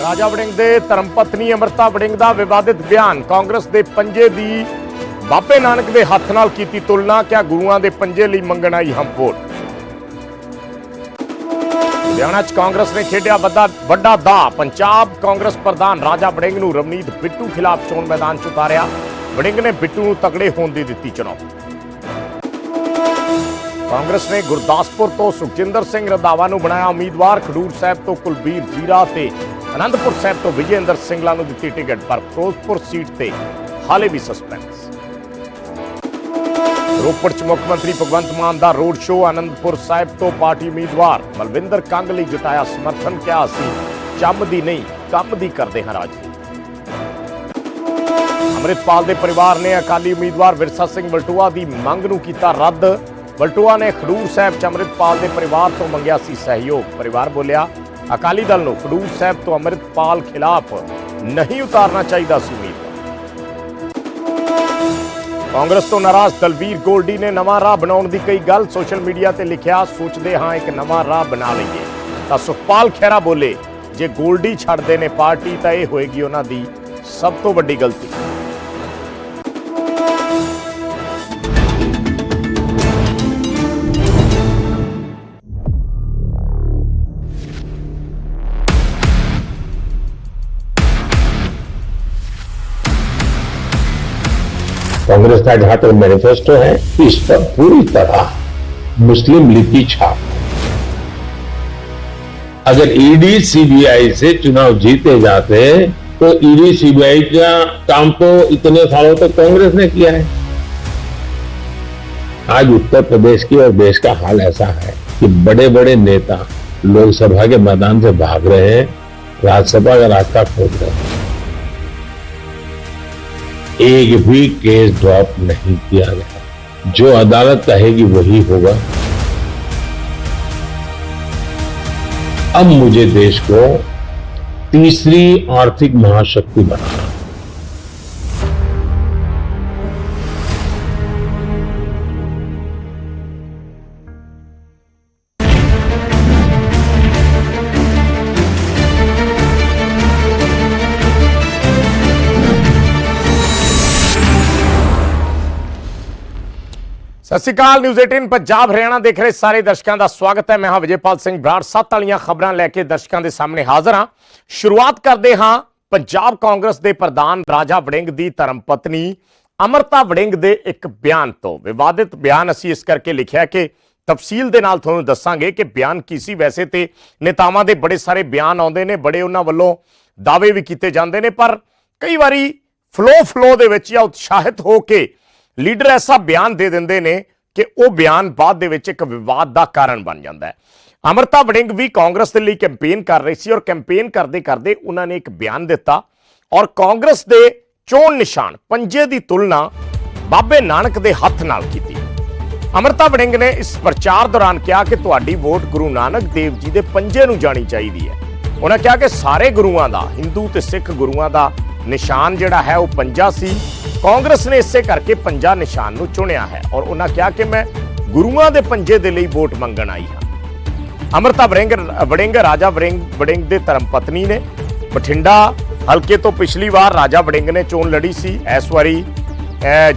ਰਾਜਾ ਵੜਿੰਗ ਦੇ ਧਰਮਪਤਨੀ ਅਮਰਤਾ ਵੜਿੰਗ ਦਾ ਵਿਵਾਦਿਤ ਬਿਆਨ ਕਾਂਗਰਸ ਦੇ ਪੰਜੇ ਦੀ ਬਾਬੇ ਨਾਨਕ ਦੇ ਹੱਥ ਨਾਲ ਕੀਤੀ ਤੁਲਨਾ, ਕਿਆ ਗੁਰੂਆਂ ਦੇ ਪੰਜੇ ਲਈ ਮੰਗਣ ਆਈ ਹਮ ਵੋਟ? ਲੁਧਿਆਣਾ ਚ ਕਾਂਗਰਸ ਨੇ ਖੇਡਿਆ ਵੱਡਾ ਵੱਡਾ ਦਾ ਪੰਜਾਬ ਕਾਂਗਰਸ ਪ੍ਰਧਾਨ ਰਾਜਾ ਵੜਿੰਗ ਨੂੰ ਰਵਨੀਤ ਬਿੱਟੂ ਖਿਲਾਫ ਚੋਣ ਮੈਦਾਨ ਚ ਉਤਾਰਿਆ। ਵੜਿੰਗ ਨੇ ਬਿੱਟੂ ਨੂੰ ਤਕੜੇ ਹੋਣ ਦੀ ਦਿੱਤੀ ਚੁਣੌਤੀ। ਕਾਂਗਰਸ ਨੇ ਗੁਰਦਾਸਪੁਰ ਤੋਂ ਸੁਖਜਿੰਦਰ ਸਿੰਘ ਰੰਧਾਵਾ ਨੂੰ ਬਣਾਇਆ ਉਮੀਦਵਾਰ। ਖਡੂਰ ਸਾਹਿਬ ਤੋਂ ਕੁਲਬੀਰ ਜੀਰਾ ਤੇ ਅਨੰਦਪੁਰ ਸਾਹਿਬ ਤੋਂ ਵਿਜੇਂਦਰ ਸਿੰਘਲਾ ਨੂੰ ਦਿੱਤੀ ਟਿਕਟ ਪਰ ਫਿਰੋਜ਼ਪੁਰ ਸੀਟ ਤੇ ਹਾਲੇ ਵੀ ਸਸਪੈਂਸ ਰੋਪੜ ਚ ਮੁੱਖ ਮੰਤਰੀ ਭਗਵੰਤ ਮਾਨ ਦਾ ਰੋਡ ਸ਼ੋਅ ਅਨੰਦਪੁਰ ਸਾਹਿਬ ਤੋਂ ਪਾਰਟੀ ਉਮੀਦਵਾਰ ਬਲਵਿੰਦਰ ਕੰਗ ਲਈ ਜੁਟਾਇਆ ਸਮਰਥਨ, ਕਿਹਾ ਸੀ, ਚੰਮ ਦੀ ਨਹੀਂ, ਕੰਮ ਦੀ ਕਰਦੇ ਹਾਂ ਰਾਜ। ਅੰਮ੍ਰਿਤਪਾਲ ਦੇ ਪਰਿਵਾਰ ਨੇ ਅਕਾਲੀ ਉਮੀਦਵਾਰ ਵਿਰਸਾ ਸਿੰਘ ਬਲਟੂਆ ਦੀ ਮੰਗ ਨੂੰ ਕੀਤਾ ਰੱਦ। ਬਲਟੂਆ ਨੇ ਖਡੂਰ ਸਾਹਿਬ ਚ ਅੰਮ੍ਰਿਤਪਾਲ ਦੇ ਪਰਿਵਾਰ ਤੋਂ ਮੰਗਿਆ ਸੀ ਸਹਿਯੋਗ। ਪਰਿਵਾਰ ਬੋਲਿਆ ਅਕਾਲੀ ਦਲ ਨੂੰ ਖਡੂਰ ਸਾਹਿਬ ਤੋਂ ਅੰਮ੍ਰਿਤਪਾਲ ਖਿਲਾਫ ਨਹੀਂ ਉਤਾਰਨਾ ਚਾਹੀਦਾ ਸੀ ਉਮੀਦ। ਕਾਂਗਰਸ ਤੋਂ ਨਾਰਾਜ਼ ਦਲਵੀਰ ਗੋਲਡੀ ਨੇ ਨਵਾਂ ਰਾਹ ਬਣਾਉਣ ਦੀ ਕਈ ਗੱਲ ਸੋਸ਼ਲ ਮੀਡੀਆ ਤੇ ਲਿਖਿਆ, ਸੋਚਦੇ ਹਾਂ ਇੱਕ ਨਵਾਂ ਰਾਹ ਬਣਾ ਲਈਏ। ਤਾਂ ਸੁਖਪਾਲ ਖਹਿਰਾ ਬੋਲੇ, ਜੇ ਗੋਲਡੀ ਛੱਡਦੇ ਨੇ ਪਾਰਟੀ ਤਾਂ ਇਹ ਹੋਏਗੀ ਉਹਨਾਂ ਦੀ ਸਭ ਤੋਂ ਵੱਡੀ ਗਲਤੀ। कांग्रेस का जहाँ मैनिफेस्टो है, इस पर पूरी तरह मुस्लिम लीग की छाप। अगर ईडी सीबीआई से चुनाव जीते जाते तो ईडी सीबीआई का काम तो इतने सालों तक तो कांग्रेस ने किया है। आज उत्तर प्रदेश की और देश का हाल ऐसा है कि बड़े बड़े नेता लोकसभा के मैदान से भाग रहे हैं, राज्यसभा का रास्ता खोज रहे हैं। एक भी केस ड्रॉप नहीं किया गया। जो अदालत कहेगी वही होगा। अब मुझे देश को तीसरी आर्थिक महाशक्ति बनाना ਸਤਿ ਸ਼੍ਰੀ ਅਕਾਲ ਨਿਊਜ਼ 18 ਪੰਜਾਬ, ਹਰਿਆਣਾ ਦੇਖ ਰਹੇ ਸਾਰੇ ਦਰਸ਼ਕਾਂ ਦਾ ਸਵਾਗਤ ਹੈ। ਮੈਂ ਹਾਂ ਵਿਜੇਪਾਲ ਸਿੰਘ ਬਰਾੜ। ਸੱਤ ਵਾਲੀਆਂ ਖਬਰਾਂ ਲੈ ਕੇ ਦਰਸ਼ਕਾਂ ਦੇ ਸਾਹਮਣੇ ਹਾਜ਼ਰ ਹਾਂ। ਸ਼ੁਰੂਆਤ ਕਰਦੇ ਹਾਂ ਪੰਜਾਬ ਕਾਂਗਰਸ ਦੇ ਪ੍ਰਧਾਨ ਰਾਜਾ ਵੜਿੰਗ ਦੀ ਧਰਮ ਪਤਨੀ ਅਮਰਤਾ ਵੜਿੰਗ ਦੇ ਇੱਕ ਬਿਆਨ ਤੋਂ। ਵਿਵਾਦਿਤ ਬਿਆਨ ਅਸੀਂ ਇਸ ਕਰਕੇ ਲਿਖਿਆ ਕਿ ਤਫਸੀਲ ਦੇ ਨਾਲ ਤੁਹਾਨੂੰ ਦੱਸਾਂਗੇ ਕਿ ਬਿਆਨ ਕੀ ਸੀ। ਵੈਸੇ ਤੇ ਨੇਤਾਵਾਂ ਦੇ ਬੜੇ ਸਾਰੇ ਬਿਆਨ ਆਉਂਦੇ ਨੇ, ਬੜੇ ਉਹਨਾਂ ਵੱਲੋਂ ਦਾਅਵੇ ਵੀ ਕੀਤੇ ਜਾਂਦੇ ਨੇ, ਪਰ ਕਈ ਵਾਰੀ ਫਲੋ ਫਲੋ ਦੇ ਵਿੱਚ ਜਾਂ ਉਤਸ਼ਾਹਿਤ ਹੋ ਕੇ ਲੀਡਰ ਐਸਾ ਬਿਆਨ ਦੇ ਦਿੰਦੇ ਨੇ ਕਿ ਉਹ ਬਿਆਨ ਬਾਅਦ ਦੇ ਵਿੱਚ ਇੱਕ ਵਿਵਾਦ ਦਾ ਕਾਰਨ ਬਣ ਜਾਂਦਾ ਹੈ। ਅਮਰਤਾ ਵੜਿੰਗ ਵੀ ਕਾਂਗਰਸ ਦੇ ਲਈ ਕੈਂਪੇਨ ਕਰ ਰਹੀ ਸੀ ਔਰ ਕੈਂਪੇਨ ਕਰਦੇ ਕਰਦੇ ਉਹਨਾਂ ਨੇ ਇੱਕ ਬਿਆਨ ਦਿੱਤਾ ਔਰ ਕਾਂਗਰਸ ਦੇ ਚੋਣ ਨਿਸ਼ਾਨ ਪੰਜੇ ਦੀ ਤੁਲਨਾ ਬਾਬੇ ਨਾਨਕ ਦੇ ਹੱਥ ਨਾਲ ਕੀਤੀ। ਅਮਰਤਾ ਵੜਿੰਗ ਨੇ ਇਸ ਪ੍ਰਚਾਰ ਦੌਰਾਨ ਕਿਹਾ ਕਿ ਤੁਹਾਡੀ ਵੋਟ ਗੁਰੂ ਨਾਨਕ ਦੇਵ ਜੀ ਦੇ ਪੰਜੇ ਨੂੰ ਜਾਣੀ ਚਾਹੀਦੀ ਹੈ। ਉਹਨਾਂ ਕਿਹਾ ਕਿ ਸਾਰੇ ਗੁਰੂਆਂ ਦਾ, ਹਿੰਦੂ ਤੇ ਸਿੱਖ ਗੁਰੂਆਂ ਦਾ ਨਿਸ਼ਾਨ ਜਿਹੜਾ ਹੈ ਉਹ ਪੰਜਾ ਸੀ। ਕਾਂਗਰਸ ਨੇ ਇਸੇ ਕਰਕੇ ਪੰਜਾ ਨਿਸ਼ਾਨ ਨੂੰ ਚੁਣਿਆ ਹੈ ਔਰ ਉਹਨਾਂ ਕਿਹਾ ਕਿ ਮੈਂ ਗੁਰੂਆਂ ਦੇ ਪੰਜੇ ਦੇ ਲਈ ਵੋਟ ਮੰਗਣ ਆਈ ਹਾਂ। ਅਮਰਤਾ ਵੜਿੰਗ ਵੜਿੰਗ, ਰਾਜਾ ਵੜਿੰਗ ਵੜਿੰਗ ਦੇ ਧਰਮ ਪਤਨੀ ਨੇ। ਬਠਿੰਡਾ ਹਲਕੇ ਤੋਂ ਪਿਛਲੀ ਵਾਰ ਰਾਜਾ ਵੜਿੰਗ ਨੇ ਚੋਣ ਲੜੀ ਸੀ। ਇਸ ਵਾਰੀ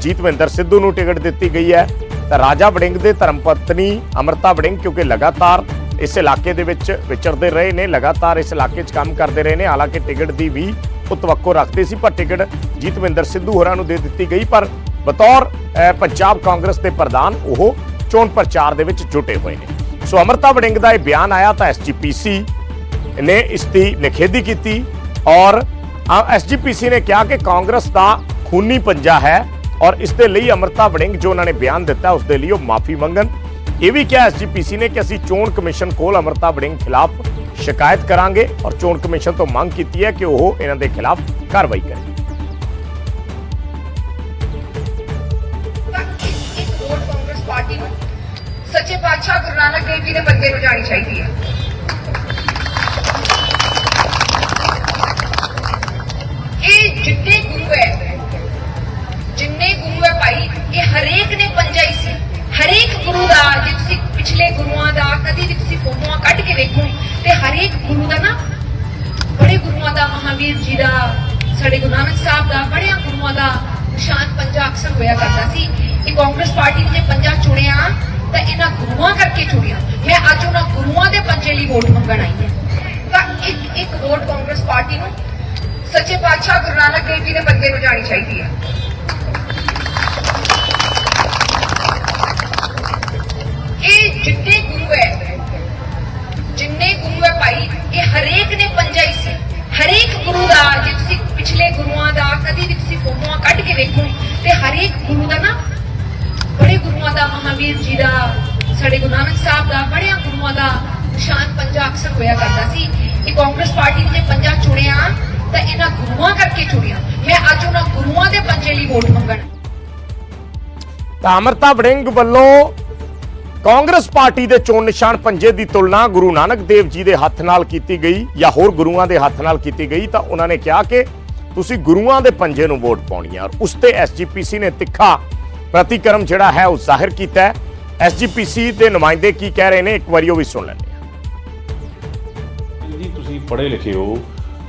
ਜੀਤਵਿੰਦਰ ਸਿੱਧੂ ਨੂੰ ਟਿਕਟ ਦਿੱਤੀ ਗਈ ਹੈ। ਤਾਂ ਰਾਜਾ ਵੜਿੰਗ ਦੇ ਧਰਮ ਪਤਨੀ ਅਮਰਤਾ ਵੜਿੰਗ ਕਿਉਂਕਿ ਲਗਾਤਾਰ ਇਸ ਇਲਾਕੇ ਦੇ ਵਿੱਚ ਵਿਚਰਦੇ ਰਹੇ ਨੇ, ਲਗਾਤਾਰ ਇਸ ਇਲਾਕੇ 'ਚ ਕੰਮ ਕਰਦੇ ਰਹੇ ਨੇ। ਹਾਲਾਂਕਿ ਟਿਕਟ ਦੀ ਵੀ ਉਹ ਤਵੱਕੋ ਰੱਖਦੇ ਸੀ, ਪਰ ਟਿਕਟ ਜੀਤਵਿੰਦਰ ਸਿੱਧੂ ਹੋਰਾਂ ਨੂੰ ਦੇ ਦਿੱਤੀ ਗਈ, ਪਰ ਬਤੌਰ ਪੰਜਾਬ ਕਾਂਗਰਸ ਦੇ ਪ੍ਰਧਾਨ ਉਹ ਚੋਣ ਪ੍ਰਚਾਰ ਦੇ ਵਿੱਚ ਜੁਟੇ ਹੋਏ ਨੇ। ਸੋ ਅਮਰਤਾ ਵੜਿੰਗ ਦਾ ਇਹ ਬਿਆਨ ਆਇਆ ਤਾਂ ਐਸਜੀਪੀਸੀ ਨੇ ਇਸ ਦੀ ਨਿਖੇਧੀ ਕੀਤੀ ਔਰ ਐਸਜੀਪੀਸੀ ਨੇ ਕਿਹਾ ਕਿ ਕਾਂਗਰਸ ਦਾ ਖੂਨੀ ਪੰਜਾ ਹੈ ਔਰ ਇਸ ਦੇ ਲਈ ਅਮਰਤਾ ਵੜਿੰਗ ਜੋ ਉਹਨਾਂ ਨੇ ਬਿਆਨ ਦਿੱਤਾ, ਉਸ ਦੇ ਲਈ ਉਹ ਮਾਫੀ ਮੰਗਣ। ਇਹ ਵੀ ਕਿਹਾ ਐਸਜੀਪੀਸੀ ਨੇ ਕਿ ਅਸੀਂ ਚੋਣ ਕਮਿਸ਼ਨ ਕੋਲ ਅਮਰਤਾ ਵੜਿੰਗ ਖਿਲਾਫ ਸ਼ਿਕਾਇਤ ਕਰਾਂਗੇ ਔਰ ਚੋਣ ਕਮਿਸ਼ਨ ਤੋਂ ਮੰਗ ਕੀਤੀ ਹੈ ਕਿ ਉਹ ਇਹਨਾਂ ਦੇ ਖਿਲਾਫ ਕਾਰਵਾਈ ਕਰੇ ਤਾਂ ਇੱਕ ਇੱਕ ਵੋਟ ਕਾਂਗਰਸ ਪਾਰਟੀ ਨੂੰ ਸੱਚੇ ਪਾਤਸ਼ਾਹ ਗੁਰੂ ਨਾਨਕ ਦੇਵ ਜੀ ਗੁਰੂ ਦਾ, ਜੇ ਤੁਸੀਂ ਪਿਛਲੇ ਗੁਰੂਆਂ ਦਾ, ਕਦੀ ਵੀ ਤੁਸੀਂ ਫੋਟੋਆਂ ਕੱਢ ਕੇ ਵੇਖੋ, ਤੇ ਹਰੇਕ ਗੁਰੂ ਦਾ ਨਾ, ਬੜੇ ਗੁਰੂਆਂ ਦਾ, ਮਹਾਵੀਰ ਜੀ ਦਾ, ਸਾਡੇ ਗੁਰੂ ਨਾਨਕ ਸਾਹਿਬ ਦਾ, ਬੜਿਆਂ ਗੁਰੂਆਂ ਦਾ ਨਿਸ਼ਾਨ ਪੰਜਾ ਅਕਸਰ ਹੋਇਆ ਕਰਦਾ ਸੀ। ਇਹ ਕਾਂਗਰਸ ਪਾਰਟੀ ਨੇ ਪੰਜਾ ਚੁਣਿਆ, ਤਾਂ ਇਹਨਾਂ ਗੁਰੂਆਂ ਕਰਕੇ ਚੁਣਿਆ। ਮੈਂ ਅੱਜ ਉਹਨਾਂ ਗੁਰੂਆਂ ਦੇ ਪੰਜੇ ਲਈ ਵੋਟ ਮੰਗਣ ਆਈ ਹਾਂ। ਤਾਂ ਇੱਕ ਇੱਕ ਵੋਟ ਕਾਂਗਰਸ ਪਾਰਟੀ ਨੂੰ ਸੱਚੇ ਪਾਤਸ਼ਾਹ ਗੁਰੂ ਨਾਨਕ ਦੇਵ ਜੀ ਦੇ ਬੰਦੇ ਨੂੰ ਜਾਣੀ ਚਾਹੀਦੀ ਹੈ। ਵੋਟ ਮੰਗਣ। ਤਾਂ ਅਮਰਤਾ ਵੜਿੰਗ ਵੱਲੋਂ ਕਾਂਗਰਸ ਪਾਰਟੀ ਦੇ ਚੋਣ ਨਿਸ਼ਾਨ ਪੰਜੇ ਦੀ ਤੁਲਨਾ ਗੁਰੂ ਨਾਨਕ ਦੇਵ ਜੀ ਦੇ ਹੱਥ ਨਾਲ ਕੀਤੀ ਗਈ ਜਾਂ ਹੋਰ ਗੁਰੂਆਂ ਦੇ ਹੱਥ ਨਾਲ ਕੀਤੀ ਗਈ ਤਾਂ ਉਹਨਾਂ ਨੇ ਕਿਹਾ ਕਿ ਤੁਸੀਂ ਗੁਰੂਆਂ ਦੇ ਪੰਜੇ ਨੂੰ ਵੋਟ ਪਾਉਣੀ ਹੈ ਔਰ ਉਸ ਤੇ ਐਸਜੀਪੀਸੀ ਨੇ ਤਿੱਖਾ ਪ੍ਰਤੀਕਰਮ ਜਿਹੜਾ ਹੈ ਉਹ ਜ਼ਾਹਿਰ ਕੀਤਾ ਹੈ। ਐਸਜੀਪੀਸੀ ਦੇ ਨੁਮਾਇੰਦੇ ਕੀ ਕਹਿ ਰਹੇ ਨੇ ਇੱਕ ਵਾਰੀ ਉਹ ਵੀ ਸੁਣ ਲੈਂਦੇ ਹਾਂ। ਜੀ ਤੁਸੀਂ ਪੜ੍ਹੇ ਲਿਖੇ ਹੋ।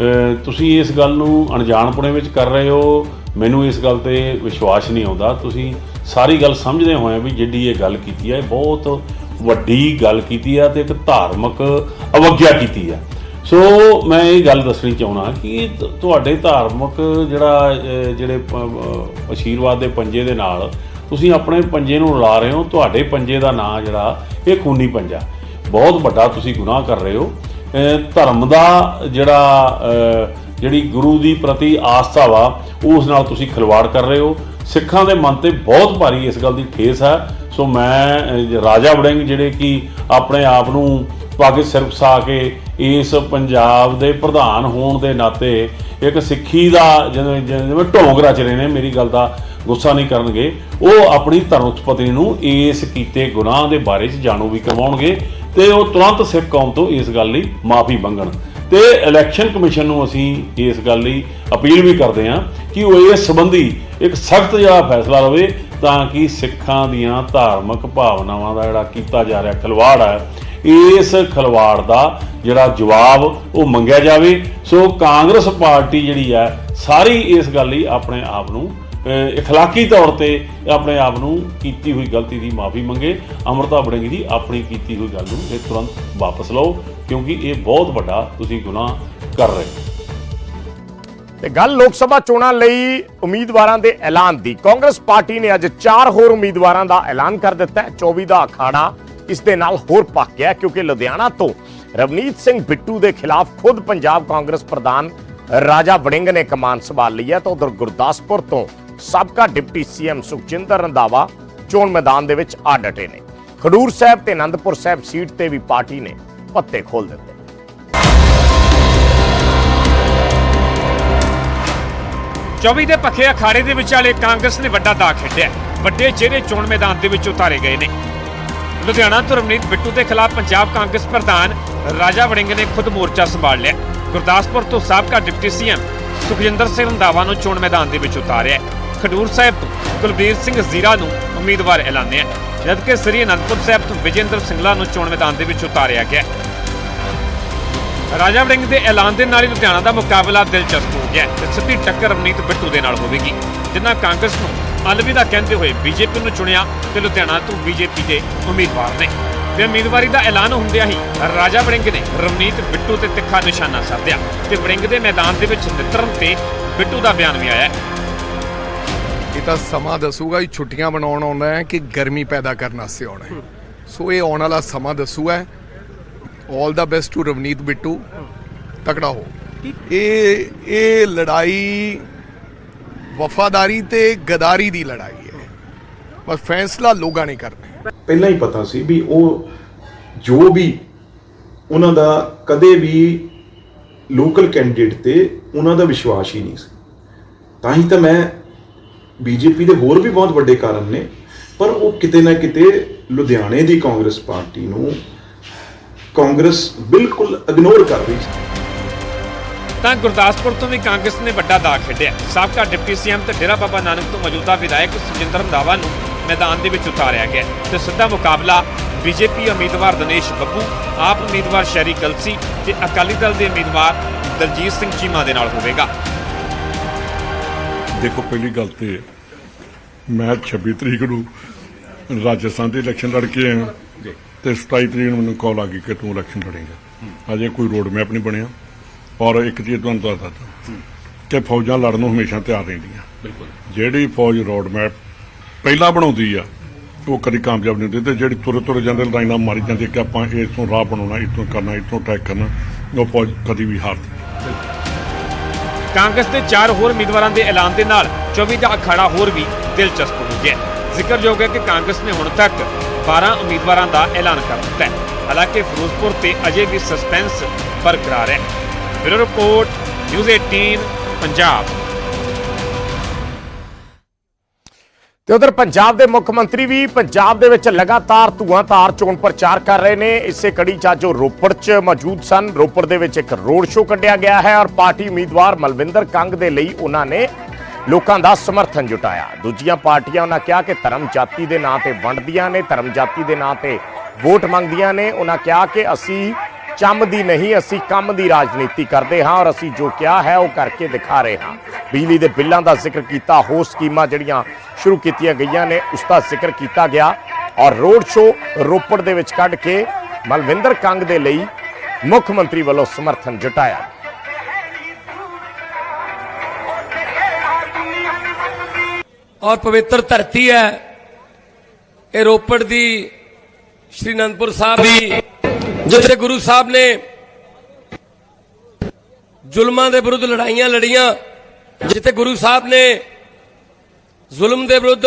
ਅਹ ਤੁਸੀਂ ਇਸ ਗੱਲ ਨੂੰ ਅਣਜਾਣਪੁਣੇ ਵਿੱਚ ਕਰ ਰਹੇ ਹੋ। ਮੈਨੂੰ ਇਸ ਗੱਲ ਤੇ ਵਿਸ਼ਵਾਸ ਨਹੀਂ ਆਉਂਦਾ। ਤੁਸੀਂ ਸਾਰੀ ਗੱਲ ਸਮਝਦੇ ਹੋਏ ਵੀ ਜਿਹੜੀ ਇਹ ਗੱਲ ਕੀਤੀ ਹੈ ਇਹ ਬਹੁਤ ਵੱਡੀ ਗੱਲ ਕੀਤੀ ਹੈ ਤੇ ਇੱਕ ਧਾਰਮਿਕ ਅਵਗਿਆ ਕੀਤੀ ਹੈ ਸੋ ਮੈਂ ਇਹ ਗੱਲ ਦੱਸਣੀ ਚਾਹੁੰਦਾ ਕਿ ਤੁਹਾਡੇ ਧਾਰਮਿਕ ਜਿਹੜਾ ਜਿਹੜੇ ਪ- ਆਸ਼ੀਰਵਾਦ ਦੇ ਪੰਜੇ ਦੇ ਨਾਲ ਤੁਸੀਂ ਆਪਣੇ ਪੰਜੇ ਨੂੰ ਰਲਾ ਰਹੇ ਹੋ, ਤੁਹਾਡੇ ਪੰਜੇ ਦਾ ਨਾਂ ਜਿਹੜਾ, ਇਹ ਖੂਨੀ ਪੰਜਾ। ਬਹੁਤ ਵੱਡਾ ਤੁਸੀਂ ਗੁਨਾਹ ਕਰ ਰਹੇ ਹੋ। ਧਰਮ ਦਾ ਜਿਹੜਾ ਜਿਹੜੀ ਗੁਰੂ ਦੀ ਪ੍ਰਤੀ ਆਸਥਾ ਵਾ, ਉਸ ਨਾਲ ਤੁਸੀਂ ਖਿਲਵਾੜ ਕਰ ਰਹੇ ਹੋ। ਸਿੱਖਾਂ ਦੇ ਮਨ ਤੇ ਬਹੁਤ ਭਾਰੀ ਇਸ ਗੱਲ ਦੀ ਠੇਸ ਹੈ। ਸੋ ਮੈਂ ਰਾਜਾ ਵੜਿੰਗ ਜਿਹੜੇ ਕਿ ਆਪਣੇ ਆਪ ਨੂੰ ਪੱਗ ਸਿਰ ਫਸਾ ਕੇ ਇਸ ਪੰਜਾਬ ਦੇ ਪ੍ਰਧਾਨ ਹੋਣ ਦੇ ਨਾਤੇ ਇੱਕ ਸਿੱਖੀ ਦਾ ਜਿਵੇਂ ਜਿਵੇਂ ਢੋਂਗ ਰਚ ਰਹੇ ਨੇ, ਮੇਰੀ ਗੱਲ ਦਾ ਗੁੱਸਾ ਨਹੀਂ ਕਰਨਗੇ। ਉਹ ਆਪਣੀ ਧਰਮ ਉਤਪਤੀ ਨੂੰ ਇਸ ਕੀਤੇ ਗੁਨਾਹ ਦੇ ਬਾਰੇ ਚ ਜਾਣੂ ਵੀ ਕਰਵਾਉਣਗੇ ਤੇ ਉਹ ਤੁਰੰਤ ਸਿੱਖ ਕੌਮ ਤੋਂ ਇਸ ਗੱਲ ਲਈ ਮਾਫੀ ਮੰਗਣ। ਤੇ ਇਲੈਕਸ਼ਨ ਕਮਿਸ਼ਨ ਨੂੰ ਅਸੀਂ ਇਸ ਗੱਲ ਲਈ ਅਪੀਲ ਵੀ ਕਰਦੇ ਹਾਂ ਕਿ ਉਹ ਇਸ ਸੰਬੰਧੀ ਇੱਕ ਸਖਤ ਜਿਹੜਾ ਫੈਸਲਾ ਲਵੇ ਤਾਂ ਕਿ ਸਿੱਖਾਂ ਦੀਆਂ ਧਾਰਮਿਕ ਭਾਵਨਾਵਾਂ ਦਾ ਜਿਹੜਾ ਕੀਤਾ ਜਾ ਰਿਹਾ ਖਿਲਵਾੜ ਹੈ, ਇਸ ਖਿਲਵਾੜ ਦਾ ਜਿਹੜਾ ਜਵਾਬ ਉਹ ਮੰਗਿਆ ਜਾਵੇ। ਸੋ ਕਾਂਗਰਸ ਪਾਰਟੀ ਜਿਹੜੀ ਹੈ, ਸਾਰੀ ਇਸ ਗੱਲ ਲਈ ਆਪਣੇ ਆਪ ਨੂੰ ਅਹ, ਇਖਲਾਕੀ ਤੌਰ ਤੇ ਆਪਣੇ ਆਪ ਨੂੰ ਕੀਤੀ ਹੋਈ ਗਲਤੀ ਦੀ ਮਾਫੀ ਮੰਗੇ ਅਮਰਤਾ ਬੜਿੰਗ ਜੀ ਆਪਣੀ ਕੀਤੀ ਹੋਈ ਗੱਲ ਨੂੰ ਇਹ ਤੁਰੰਤ ਵਾਪਸ ਲਓ ਕਿਉਂਕਿ ਇਹ ਬਹੁਤ ਵੱਡਾ ਤੁਸੀਂ ਗੁਨਾਹ ਕਰ ਰਹੇ ਹੋ। ਤੇ ਗੱਲ ਲੋਕ ਸਭਾ ਚੋਣਾਂ ਲਈ ਉਮੀਦਵਾਰਾਂ ਦੇ ਐਲਾਨ ਦੀ। ਕਾਂਗਰਸ ਪਾਰਟੀ ਨੇ ਅੱਜ ਚਾਰ ਹੋਰ ਉਮੀਦਵਾਰਾਂ ਦਾ ਐਲਾਨ ਕਰ ਦਿੱਤਾ ਹੈ। 24 ਦਾ ਅਖਾੜਾ ਇਸ ਦੇ ਨਾਲ ਹੋਰ ਪੱਕ ਗਿਆ ਕਿਉਂਕਿ ਲੁਧਿਆਣਾ ਤੋਂ ਰਵਨੀਤ ਸਿੰਘ ਬਿੱਟੂ ਦੇ ਖਿਲਾਫ ਖੁਦ ਪੰਜਾਬ ਕਾਂਗਰਸ ਪ੍ਰਧਾਨ ਰਾਜਾ ਵੜਿੰਗ ਨੇ ਕਮਾਨ ਸੰਭਾਲ ਲਈ ਹੈ ਤਾਂ ਉਧਰ ਗੁਰਦਾਸਪੁਰ ਤੋਂ ਸਾਬਕਾ ਡਿਪਟੀ ਸੀਐਮ ਸੁਖਜਿੰਦਰ ਰੰਧਾਵਾ ਚੋਣ ਮੈਦਾਨ ਦੇ ਵਿੱਚ ਆ ਡਟੇ ਨੇ। ਖਡੂਰ ਸਾਹਿਬ ਤੇ ਅਨੰਦਪੁਰ ਸਾਹਿਬ ਸੀਟ ਤੇ ਵੀ ਪਾਰਟੀ ਨੇ ਪੱਤੇ ਖੋਲ ਦਿੱਤੇ। 24 ਦੇ ਪੱਖੇ ਅਖਾੜੇ ਦੇ ਵਿਚਾਲੇ ਕਾਂਗਰਸ ਨੇ ਵੱਡਾ ਦਾਅ ਖੇਡਿਆ। ਵੱਡੇ ਚਿਹਰੇ ਚੋਣ ਮੈਦਾਨ ਦੇ ਵਿੱਚ ਉਤਾਰੇ ਗਏ ਨੇ। ਲੁਧਿਆਣਾ ਤੋਂ ਰਮਨੀਤ ਬਿੱਟੂ ਦੇ ਖਿਲਾਫ ਪੰਜਾਬ ਕਾਂਗਰਸ ਪ੍ਰਧਾਨ ਰਾਜਾ ਵੜਿੰਗ ਨੇ ਖੁਦ ਮੋਰਚਾ ਸੰਭਾਲ ਲਿਆ। ਗੁਰਦਾਸਪੁਰ ਤੋਂ ਸਾਬਕਾ ਡਿਪਟੀ ਸੀਐਮ ਸੁਖਜਿੰਦਰ ਸਿੰਘ ਰੰਧਾਵਾ ਨੂੰ ਚੋਣ ਮੈਦਾਨ ਦੇ ਵਿੱਚ ਉਤਾਰਿਆ। ਖਡੂਰ ਸਾਹਿਬ ਤੋਂ ਕੁਲਬੀਰ ਸਿੰਘ ਜ਼ੀਰਾ ਨੂੰ ਉਮੀਦਵਾਰ ਐਲਾਨਿਆ ਜਦਕਿ ਸ੍ਰੀ ਅਨੰਦਪੁਰ ਸਾਹਿਬ ਤੋਂ ਵਿਜੇਂਦਰ ਸਿੰਗਲਾ ਨੂੰ ਚੋਣ ਮੈਦਾਨ ਦੇ ਵਿੱਚ ਉਤਾਰਿਆ ਗਿਆ। ਰਾਜਾ ਵੜਿੰਗ ਦੇ ਐਲਾਨ ਦੇ ਨਾਲ ਹੀ ਲੁਧਿਆਣਾ ਦਾ ਮੁਕਾਬਲਾ ਦਿਲਚਸਪ ਹੋ ਗਿਆ, ਤੇ ਸਿੱਧੀ ਟੱਕਰ ਰਵਨੀਤ ਬਿੱਟੂ ਦੇ ਨਾਲ ਹੋਵੇਗੀ ਜਿਨ੍ਹਾਂ ਕਾਂਗਰਸ ਨੂੰ ਅਲਵਿਦਾ ਕਹਿੰਦੇ ਹੋਏ ਬੀਜੇਪੀ ਨੂੰ ਚੁਣਿਆ ਤੇ ਲੁਧਿਆਣਾ ਤੋਂ ਬੀਜੇਪੀ ਦੇ ਉਮੀਦਵਾਰ ਨੇ। ਤੇ ਉਮੀਦਵਾਰੀ ਦਾ ਐਲਾਨ ਹੁੰਦਿਆਂ ਹੀ ਰਾਜਾ ਵੜਿੰਗ ਨੇ ਰਵਨੀਤ ਬਿੱਟੂ ਤੇ ਤਿੱਖਾ ਨਿਸ਼ਾਨਾ ਸਾਧਿਆ, ਤੇ ਵੜਿੰਗ ਦੇ ਮੈਦਾਨ ਦੇ ਵਿੱਚ ਨਿਤਰਨ ਤੇ ਬਿੱਟੂ ਦਾ ਬਿਆਨ ਵੀ ਆਇਆ। ਇਹ ਤਾਂ ਸਮਾਂ ਦੱਸੂਗਾ ਕਿ ਛੁੱਟੀਆਂ ਬਣਾਉਣ ਆਉਣਾ ਹੈ ਕਿ ਗਰਮੀ ਪੈਦਾ ਕਰਨ ਵਾਸਤੇ ਆਉਣਾ ਹੈ। ਸੋ ਇਹ ਆਉਣ ਵਾਲਾ ਸਮਾਂ ਦੱਸੂਗਾ। 올 the best to Ravneet Bittu. ਤਕੜਾ ਹੋ। ਇਹ ਇਹ ਲੜਾਈ ਵਫਾਦਾਰੀ ਤੇ ਗਦਾਰੀ ਦੀ ਲੜਾਈ ਹੈ। ਬਸ ਫੈਸਲਾ ਲੋਕਾਂ ਨੇ ਕਰਨਾ ਪਹਿਲਾਂ ਹੀ ਪਤਾ ਸੀ ਵੀ ਉਹ ਜੋ ਵੀ ਉਹਨਾਂ ਦਾ ਕਦੇ ਵੀ ਲੋਕਲ ਕੈਂਡੀਡੇਟ ਤੇ ਉਹਨਾਂ ਦਾ ਵਿਸ਼ਵਾਸ ਹੀ ਨਹੀਂ ਸੀ। ਤਾਂ ਹੀ ਤਾਂ ਮੈਂ ਬੀਜੇਪੀ ਦੇ ਹੋਰ ਵੀ ਬਹੁਤ ਵੱਡੇ ਕਾਰਨ ਨੇ, ਪਰ ਉਹ ਕਿਤੇ ਨਾ ਕਿਤੇ ਲੁਧਿਆਣੇ ਦੀ ਕਾਂਗਰਸ ਪਾਰਟੀ ਨੂੰ ਕਾਂਗਰਸ ਬਿਲਕੁਲ ਇਗਨੋਰ ਕਰ ਰਹੀ ਸੀ। ਤਾਂ ਗੁਰਦਾਸਪੁਰ ਤੋਂ ਵੀ ਕਾਂਗਰਸ ਨੇ ਵੱਡਾ ਦਾਅ ਖੇਡਿਆ। ਸਾਬਕਾ ਡਿਪਟੀ ਸੀਐਮ ਤੇ ਡੇਰਾ ਬਾਬਾ ਨਾਨਕ ਤੋਂ ਮੌਜੂਦਾ ਵਿਧਾਇਕ ਸੁਜਿੰਦਰ ਰੰਧਾਵਾ ਨੂੰ ਮੈਦਾਨ ਦੇ ਵਿੱਚ ਉਤਾਰਿਆ ਗਿਆ ਤੇ ਸਿੱਧਾ ਮੁਕਾਬਲਾ ਬੀਜੇਪੀ ਉਮੀਦਵਾਰ ਦਿਨੇਸ਼ ਬੱਬੂ, ਆਪ ਉਮੀਦਵਾਰ ਸ਼ੈਰੀ ਕਲਸੀ ਤੇ ਅਕਾਲੀ ਦਲ ਦੇ ਉਮੀਦਵਾਰ ਦਲਜੀਤ ਸਿੰਘ ਚੀਮਾ ਦੇ ਨਾਲ ਹੋਵੇਗਾ। ਦੇਖੋ ਪਹਿਲੀ ਗੱਲ ਤੇ ਮੈਂ 26 ਤਰੀਕ ਨੂੰ ਰਾਜਸਥਾਨ ਦੇ ਇਲੈਕਸ਼ਨ ਲੜ ਕੇ ਆਇਆ। ਤੇ 27 ਤਰੀਕ ਨੂੰ ਮੈਨੂੰ ਕਾਲ ਆ ਗਈ ਕਿ ਤੂੰ ਇਲੈਕਸ਼ਨ ਲੜੇਗਾ। ਅਜੇ ਕੋਈ ਰੋਡ ਮੈਪ ਨਹੀਂ ਬਣਿਆ। ਔਰ ਇੱਕ ਚੀਜ਼ ਤੁਹਾਨੂੰ ਦੱਸ ਦੱਸਦਾ ਕਿ ਫੌਜਾਂ ਲੜਨ ਨੂੰ ਹਮੇਸ਼ਾ ਤਿਆਰ ਰਹਿੰਦੀਆਂ। ਬਿਲਕੁਲ। ਜਿਹੜੀ ਫੌਜ ਰੋਡ ਮੈਪ ਪਹਿਲਾਂ ਬਣਾਉਂਦੀ ਆ ਉਹ ਕਦੀ ਕਾਮਯਾਬ ਨਹੀਂ ਹੁੰਦੀ। ਤੇ ਜਿਹੜੀ ਤੁਰ ਤੁਰ ਜਾਂਦੇ ਲਾਈਨਾਂ ਮਾਰੀ ਜਾਂਦੀ ਕਿ ਆਪਾਂ ਇਸ ਤੋਂ ਰਾਹ ਬਣਾਉਣਾ ਇਤੋਂ ਕਰਨਾ ਇਤੋਂ ਟੈਕ ਕਰਨਾ ਉਹ ਫੌਜ ਕਦੀ ਵੀ ਹਾਰਦੀ। ਕਾਂਗਰਸ ਦੇ ਚਾਰ ਹੋਰ ਉਮੀਦਵਾਰਾਂ ਦੇ ਐਲਾਨ ਦੇ ਨਾਲ 24 ਦਾ ਅਖਾੜਾ ਹੋਰ ਵੀ ਦਿਲਚਸਪ ਹੋ ਗਿਆ। ਜ਼ਿਕਰਯੋਗ ਹੈ ਕਿ ਕਾਂਗਰਸ ਨੇ ਹੁਣ ਤੱਕ 12 ਉਮੀਦਵਾਰਾਂ ਦਾ ਐਲਾਨ ਕਰ ਦਿੱਤਾ ਹੈ। ਹਾਲਾਂਕਿ ਫਿਰੋਜ਼ਪੁਰ ਤੇ ਅਜੇ ਵੀ ਸਸਪੈਂਸ ਬਰਕਰਾਰ ਹੈ। Bureau report, news 18 Punjab. ਤੇ ਉਧਰ ਪੰਜਾਬ ਦੇ ਮੁੱਖ ਮੰਤਰੀ ਵੀ ਪੰਜਾਬ ਦੇ ਵਿੱਚ ਲਗਾਤਾਰ ਧੂਆਂਧਾਰ ਚੋਣ ਪ੍ਰਚਾਰ ਕਰ ਰਹੇ ਨੇ। ਇਸੇ ਕੜੀ 'ਚ ਅੱਜ ਉਹ ਰੋਪੜ 'ਚ ਮੌਜੂਦ ਸਨ। ਰੋਪੜ ਦੇ ਵਿੱਚ ਇੱਕ ਰੋਡ ਸ਼ੋਅ ਕੱਢਿਆ ਗਿਆ ਹੈ ਔਰ ਪਾਰਟੀ ਉਮੀਦਵਾਰ ਮਲਵਿੰਦਰ ਕੰਗ ਦੇ ਲਈ ਉਹਨਾਂ ਨੇ ਲੋਕਾਂ ਦਾ ਸਮਰਥਨ ਜੁਟਾਇਆ। ਦੂਜੀਆਂ ਪਾਰਟੀਆਂ ਉਹਨਾਂ ਕਿਹਾ ਕਿ ਧਰਮ ਜਾਤੀ ਦੇ ਨਾਂ ਤੇ ਵੰਡਦੀਆਂ ਨੇ ਧਰਮ ਜਾਤੀ ਦੇ ਨਾਂ ਤੇ ਵੋਟ ਮੰਗਦੀਆਂ ਨੇ। ਉਹਨਾਂ ਕਿਹਾ ਕਿ ਅਸੀਂ ਚੰਮ ਦੀ ਨਹੀਂ, ਅਸੀਂ ਕੰਮ ਦੀ ਰਾਜਨੀਤੀ ਕਰਦੇ ਹਾਂ ਔਰ ਅਸੀਂ ਜੋ ਕਿਹਾ ਹੈ ਉਹ ਕਰਕੇ ਦਿਖਾ ਰਹੇ ਹਾਂ। ਬਿਜਲੀ ਦੇ ਬਿੱਲਾਂ ਦਾ ਜ਼ਿਕਰ ਕੀਤਾ, ਹੋਰ ਸਕੀਮਾਂ ਜਿਹੜੀਆਂ ਸ਼ੁਰੂ ਕੀਤੀਆਂ ਗਈਆਂ ਨੇ, ਉਸ ਦਾ ਜ਼ਿਕਰ ਕੀਤਾ ਗਿਆ ਔਰ ਰੋਡ ਸ਼ੋਅ ਰੋਪੜ ਦੇ ਵਿੱਚ ਕੱਢ ਕੇ ਮਲਵਿੰਦਰ ਕੰਗ ਦੇ ਲਈ ਮੁੱਖ ਮੰਤਰੀ ਵੱਲੋਂ ਸਮਰਥਨ ਜੁਟਾਇਆ। ਔਰ ਪਵਿੱਤਰ ਧਰਤੀ ਹੈ। ਇਹ ਰੋਪੜ ਦੀ ਸ਼੍ਰੀ ਅਨੰਦਪੁਰ ਸਾਹਿਬ ਦੀ ਜਿੱਥੇ ਗੁਰੂ ਸਾਹਿਬ ਨੇ ਜ਼ੁਲਮਾਂ ਦੇ ਵਿਰੁੱਧ ਲੜਾਈਆਂ ਲੜੀਆਂ, ਜਿੱਥੇ ਗੁਰੂ ਸਾਹਿਬ ਨੇ ਜ਼ੁਲਮ ਦੇ ਵਿਰੁੱਧ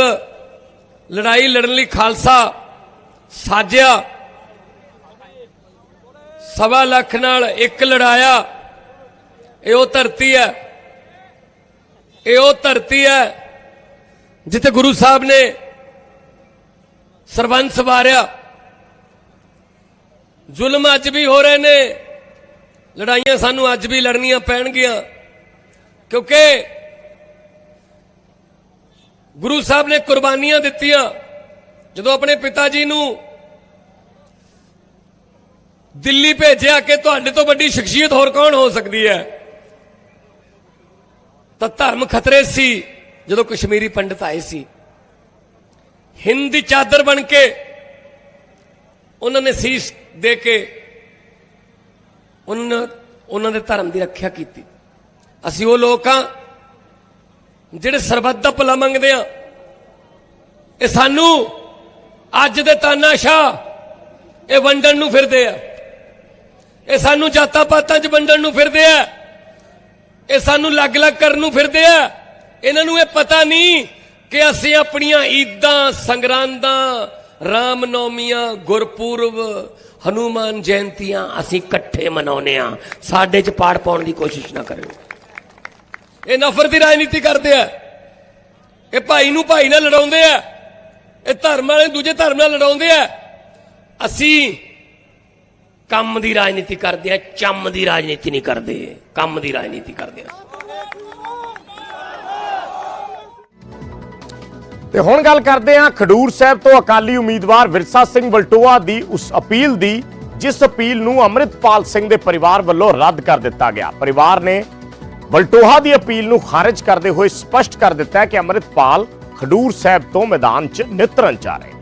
ਲੜਾਈ ਲੜਨ ਲਈ ਖਾਲਸਾ ਸਾਜਿਆ, ਸਵਾ ਲੱਖ ਨਾਲ ਇੱਕ ਲੜਾਇਆ, ਇਹ ਉਹ ਧਰਤੀ ਹੈ, ਇਹ ਉਹ ਧਰਤੀ ਹੈ ਜਿੱਥੇ ਗੁਰੂ ਸਾਹਿਬ ਨੇ ਸਰਬੰਸ ਵਾਰਿਆ। ਜ਼ੁਲਮ ਅੱਜ ਵੀ ਹੋ ਰਹੇ ਨੇ। ਲੜਾਈਆਂ ਸਾਨੂੰ ਅੱਜ ਵੀ ਲੜਨੀਆਂ ਪੈਣਗੀਆਂ। ਕਿਉਂਕਿ ਗੁਰੂ ਸਾਹਿਬ ਨੇ ਕੁਰਬਾਨੀਆਂ ਦਿੱਤੀਆਂ। ਜਦੋਂ ਆਪਣੇ ਪਿਤਾ ਜੀ ਨੂੰ ਦਿੱਲੀ ਭੇਜਿਆ ਕਿ ਤੁਹਾਡੇ ਤੋਂ ਵੱਡੀ ਸ਼ਖਸੀਅਤ ਹੋਰ ਕੌਣ ਹੋ ਸਕਦੀ ਹੈ? ਤਾਂ ਧਰਮ ਖਤਰੇ ਸੀ, ਜਦੋਂ ਕਸ਼ਮੀਰੀ ਪੰਡਤ ਆਏ ਸੀ। ਹਿੰਦ ਦੀ ਚਾਦਰ ਬਣ ਕੇ ਉਹਨਾਂ ਨੇ ਸੀਸ ਦੇ ਕੇ ਉਹਨਾਂ ਉਹਨਾਂ ਦੇ ਧਰਮ ਦੀ ਰੱਖਿਆ ਕੀਤੀ। ਅਸੀਂ ਉਹ ਲੋਕ ਹਾਂ ਜਿਹੜੇ ਸਰਬੱਤ ਦਾ ਭਲਾ ਮੰਗਦੇ ਆ ਇਹ ਸਾਨੂੰ ਅੱਜ ਦੇ ਤਾਨਾਸ਼ਾਹ ਇਹ ਵੰਡਣ ਨੂੰ ਫਿਰਦੇ ਆ। ਇਹ ਸਾਨੂੰ ਜਾਤਾਂ ਪਾਤਾਂ 'ਚ ਵੰਡਣ ਨੂੰ ਫਿਰਦੇ ਆ। ਇਹ ਸਾਨੂੰ ਅਲੱਗ ਅਲੱਗ ਕਰਨ ਨੂੰ ਫਿਰਦੇ ਆ। ਇਹਨਾਂ ਨੂੰ ਇਹ ਪਤਾ ਨਹੀਂ ਕਿ ਅਸੀਂ ਆਪਣੀਆਂ ਈਦਾਂ, ਸੰਗਰਾਂਦਾਂ ਰਾਮਨੌਮੀਆਂ, ਗੁਰਪੁਰਬ, ਹਨੂਮਾਨ ਜਯੰਤੀਆਂ ਅਸੀਂ ਇਕੱਠੇ ਮਨਾਉਨੇ ਆ ਸਾਡੇ 'ਚ ਪਾੜ ਪਾਉਣ ਦੀ ਕੋਸ਼ਿਸ਼ ਨਾ ਕਰਿਓ। ਇਹ ਨਫ਼ਰਤ ਦੀ ਰਾਜਨੀਤੀ ਕਰਦੇ ਆ। ਇਹ ਭਾਈ ਨੂੰ ਭਾਈ ਨਾਲ ਲੜਾਉਂਦੇ ਆ। ਇਹ ਧਰਮ ਵਾਲੇ ਦੂਜੇ ਧਰਮ ਨਾਲ ਲੜਾਉਂਦੇ ਆ। ਅਸੀਂ ਕੰਮ ਦੀ ਰਾਜਨੀਤੀ ਕਰਦੇ ਆ, ਚੰਮ ਦੀ ਰਾਜਨੀਤੀ ਨਹੀਂ ਕਰਦੇ। ਕੰਮ ਦੀ ਰਾਜਨੀਤੀ ਕਰਦੇ ਆ। ਤੇ ਹੁਣ ਗੱਲ ਕਰਦੇ ਹਾਂ ਖਡੂਰ ਸਾਹਿਬ ਤੋਂ ਅਕਾਲੀ ਉਮੀਦਵਾਰ ਵਿਰਸਾ ਸਿੰਘ ਵਲਟੋਆ ਦੀ ਉਸ ਅਪੀਲ ਦੀ, ਜਿਸ ਅਪੀਲ ਨੂੰ ਅੰਮ੍ਰਿਤਪਾਲ ਸਿੰਘ ਦੇ ਪਰਿਵਾਰ ਵੱਲੋਂ ਰੱਦ ਕਰ ਦਿੱਤਾ ਗਿਆ। ਪਰਿਵਾਰ ਨੇ ਵਲਟੋਹਾ ਦੀ ਅਪੀਲ ਨੂੰ ਖਾਰਜ ਕਰਦੇ ਹੋਏ ਸਪਸ਼ਟ ਕਰ ਦਿੱਤਾ ਹੈ ਕਿ ਅੰਮ੍ਰਿਤਪਾਲ ਖਡੂਰ ਸਾਹਿਬ ਤੋਂ ਮੈਦਾਨ 'ਚ ਨਿਤਰਨ ਜਾ ਰਹੇ